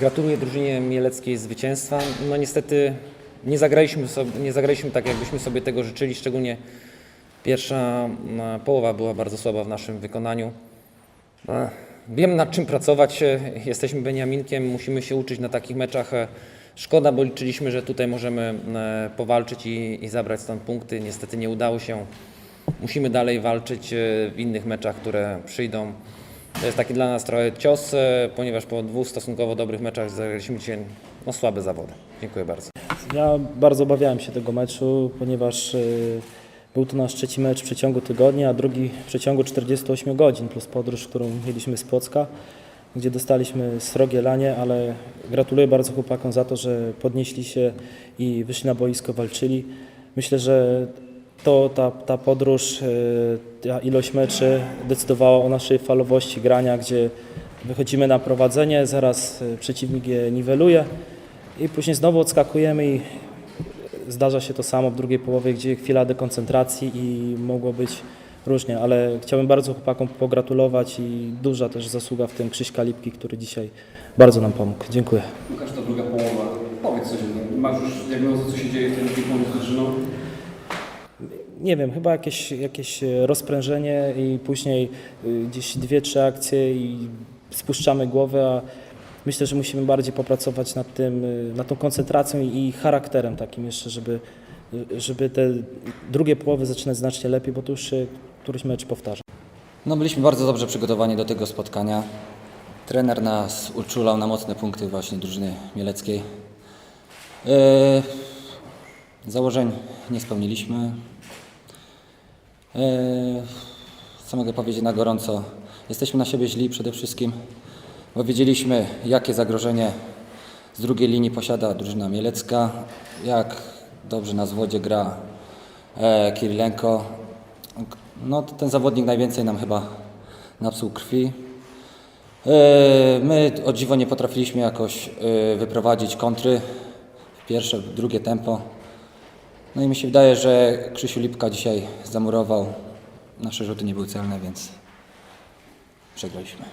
Gratuluję drużynie mieleckiej zwycięstwa. No niestety nie zagraliśmy, sobie, nie zagraliśmy tak, jakbyśmy sobie tego życzyli, szczególnie pierwsza mm, połowa była bardzo słaba w naszym wykonaniu. E, Wiem nad czym pracować, e, jesteśmy Beniaminkiem, musimy się uczyć na takich meczach. E, Szkoda, bo liczyliśmy, że tutaj możemy e, powalczyć i, i zabrać stąd punkty. Niestety nie udało się. Musimy dalej walczyć w innych meczach, które przyjdą. To jest taki dla nas trochę cios, e, ponieważ po dwóch stosunkowo dobrych meczach zagraliśmy dzisiaj no, słabe zawody. Dziękuję bardzo. Ja bardzo obawiałem się tego meczu, ponieważ y, był to nasz trzeci mecz w przeciągu tygodnia, a drugi w przeciągu 48 godzin, plus podróż, którą mieliśmy z Płocka, gdzie dostaliśmy srogie lanie, ale gratuluję bardzo chłopakom za to, że podnieśli się i wyszli na boisko, walczyli. Myślę, że to, ta, ta podróż, y, ta ilość meczy decydowała o naszej falowości grania, gdzie wychodzimy na prowadzenie, zaraz y, przeciwnik je niweluje i później znowu odskakujemy i zdarza się to samo w drugiej połowie, gdzie chwila dekoncentracji i mogło być różnie, ale chciałbym bardzo chłopakom pogratulować i duża też zasługa w tym Krzyśka Lipki, który dzisiaj bardzo nam pomógł. Dziękuję. Łukasz, druga połowa. Powiedz coś. Masz już diagnozę, co się dzieje w tym drugiej z drużyną? Nie wiem, chyba jakieś, jakieś e, rozprężenie i później y, gdzieś dwie, trzy akcje i spuszczamy głowę, a myślę, że musimy bardziej popracować nad tym, y, nad tą koncentracją i charakterem takim jeszcze, żeby, żeby te drugie połowy zaczynać znacznie lepiej, bo to już się któryś mecz powtarza. No byliśmy bardzo dobrze przygotowani do tego spotkania. Trener nas uczulał na mocne punkty właśnie drużyny mieleckiej. Yy, założeń nie spełniliśmy. Yy, co mogę powiedzieć na gorąco? Jesteśmy na siebie źli przede wszystkim, bo wiedzieliśmy jakie zagrożenie z drugiej linii posiada drużyna mielecka, jak dobrze na zwodzie gra e, Kirilenko. No, ten zawodnik najwięcej nam chyba napsuł krwi. E, My o dziwo nie potrafiliśmy jakoś e, wyprowadzić kontry pierwsze, drugie tempo. No i mi się wydaje, że Krzysiu Lipka dzisiaj zamurował. Nasze rzuty nie były celne, więc przegraliśmy.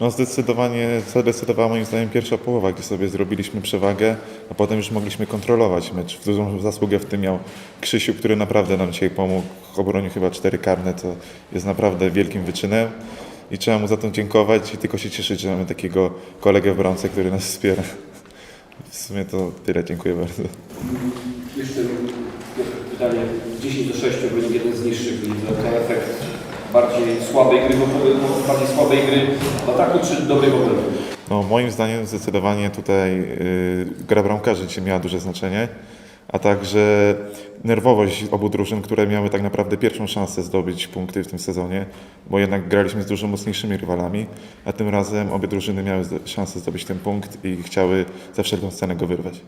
No zdecydowanie zadecydowała moim zdaniem pierwsza połowa, gdzie sobie zrobiliśmy przewagę, a potem już mogliśmy kontrolować mecz. Dużą zasługę w tym miał Krzysiu, który naprawdę nam dzisiaj pomógł. Obronił chyba cztery karne, co jest naprawdę wielkim wyczynem i trzeba mu za to dziękować i tylko się cieszyć, że mamy takiego kolegę w bramce, który nas wspiera. W sumie to tyle, dziękuję bardzo. Jeszcze pytanie. 10 do 6, wynik jeden z niższych w lidze. To efekt bardziej słabej gry, bardziej słabej gry ataku czy dobrej obrony? No, moim zdaniem zdecydowanie tutaj y, gra bramkarzy dzisiaj miała duże znaczenie, a także nerwowość obu drużyn, które miały tak naprawdę pierwszą szansę zdobyć punkty w tym sezonie, bo jednak graliśmy z dużo mocniejszymi rywalami, a tym razem obie drużyny miały szansę zdobyć ten punkt i chciały za wszelką cenę go wyrwać.